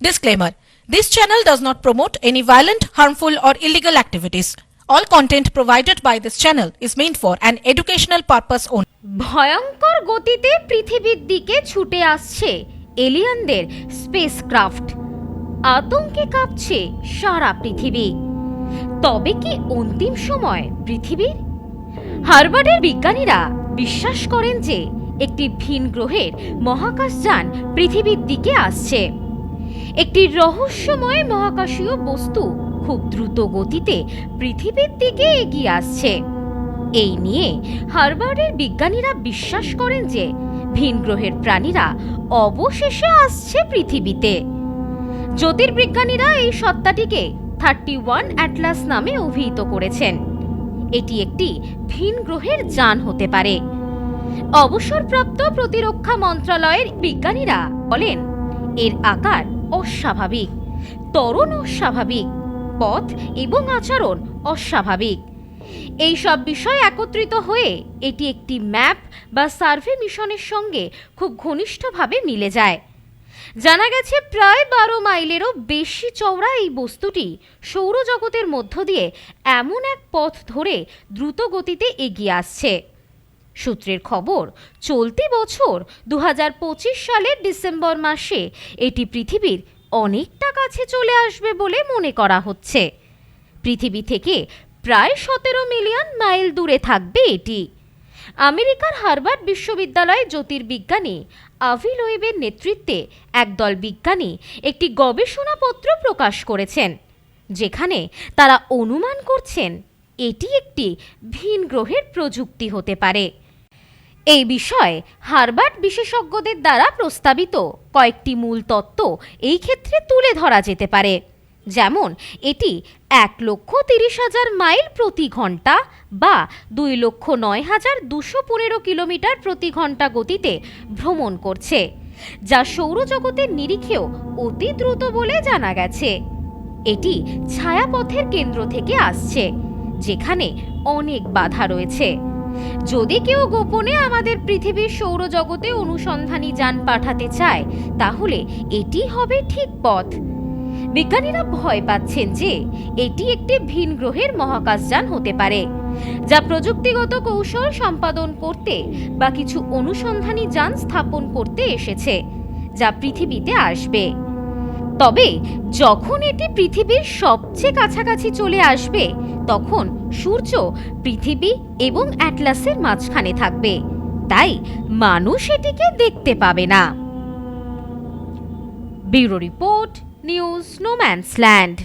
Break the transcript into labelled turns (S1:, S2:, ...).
S1: Disclaimer This channel does not promote any violent, harmful, or illegal activities. All content provided by this channel is meant for an educational purpose only.
S2: ভয়ঙ্কর গতিতে পৃথিবীর দিকে ছুটে আসছে এলিয়ানদের spacecraft আতঙ্কে কাঁপছে সারা পৃথিবী তবে কি অন্তিম সময় পৃথিবীর হার্ভার্ডের বিজ্ঞানীরা বিশ্বাস করেন যে একটি ভিন গ্রহের মহাকাশযান পৃথিবীর দিকে আসছে একটি রহস্যময় মহাকাশীয় বস্তু খুব দ্রুত গতিতে পৃথিবীর দিকে এগিয়ে আসছে। এই নিয়ে হার্ভার্ডের বিজ্ঞানীরা বিশ্বাস করেন যে ভিন গ্রহের প্রাণীরা অবশেষে আসছে পৃথিবীতে। জ্যোতির্বিজ্ঞানীরা এই সত্তাটিকে থার্টি ওয়ান অ্যাটলাস নামে অভিহিত করেছেন। এটি একটি ভিন গ্রহের যান হতে পারে। অবসরপ্রাপ্ত প্রতিরক্ষা মন্ত্রণালয়ের বিজ্ঞানীরা বলেন, এর আকার অস্বাভাবিক। ত্বরণ অস্বাভাবিক। পথ এবং আচরণ অস্বাভাবিক। এই সব বিষয় একত্রিত হয়ে এটি একটি ম্যাপ বা সার্ভে মিশনের সঙ্গে খুব ঘনিষ্ঠভাবে মিলে যায়। জানা গেছে প্রায় বারো মাইলেরও বেশি চওড়া এই বস্তুটি সৌরজগতের মধ্য দিয়ে এমন এক পথ ধরে দ্রুত গতিতে এগিয়ে আসছে। সূত্রের খবর, চলতি বছর দু হাজার পঁচিশ সালের ডিসেম্বর মাসে এটি পৃথিবীর অনেকটা কাছে চলে আসবে বলে মনে করা হচ্ছে। পৃথিবী থেকে প্রায় সতেরো মিলিয়ন মাইল দূরে থাকবে এটি। আমেরিকার হার্ভার্ড বিশ্ববিদ্যালয়ের জ্যোতির্বিজ্ঞানী আভি লোয়েবের নেতৃত্বে একদল বিজ্ঞানী একটি গবেষণাপত্র প্রকাশ করেছেন, যেখানে তারা অনুমান করছেন এটি একটি ভিন গ্রহের প্রযুক্তি হতে পারে। এই বিষয়ে হার্ভার্ড বিশেষজ্ঞদের দ্বারা প্রস্তাবিত কয়েকটি মূল তত্ত্ব এই ক্ষেত্রে তুলে ধরা যেতে পারে। যেমন, এটি এক লক্ষ তিরিশ হাজার মাইল প্রতি ঘণ্টা বা দুই লক্ষ নয় হাজার দুশো পনেরো কিলোমিটার প্রতি ঘণ্টা গতিতে ভ্রমণ করছে, যা সৌরজগতের নিরিখেও অতি দ্রুত বলে জানা গেছে। এটি ছায়াপথের কেন্দ্র থেকে আসছে। যেখানে অনেক বাধা রয়েছে। যদি কেউ গোপনে আমাদের পৃথিবীর সৌরজগতে অনুসন্ধানী যান পাঠাতে চায়, তাহলে এটি হবে ঠিক পথ। বিজ্ঞানীরা ভয় পাচ্ছেন যে এটি একটি ভিন গ্রহের মহাকাশযান হতে পারে, যা প্রযুক্তিগত কৌশল সম্পাদন করতে বা কিছু অনুসন্ধানী যান স্থাপন করতে এসেছে, যা পৃথিবীতে আসবে। তবে যখন এটি পৃথিবীর সবচেয়ে কাছাকাছি চলে আসবে, তখন সূর্য পৃথিবী এবং অ্যাটলাসের মাঝখানে থাকবে। তাই মানুষ এটিকে দেখতে পাবে না। Bureau report, news no man's land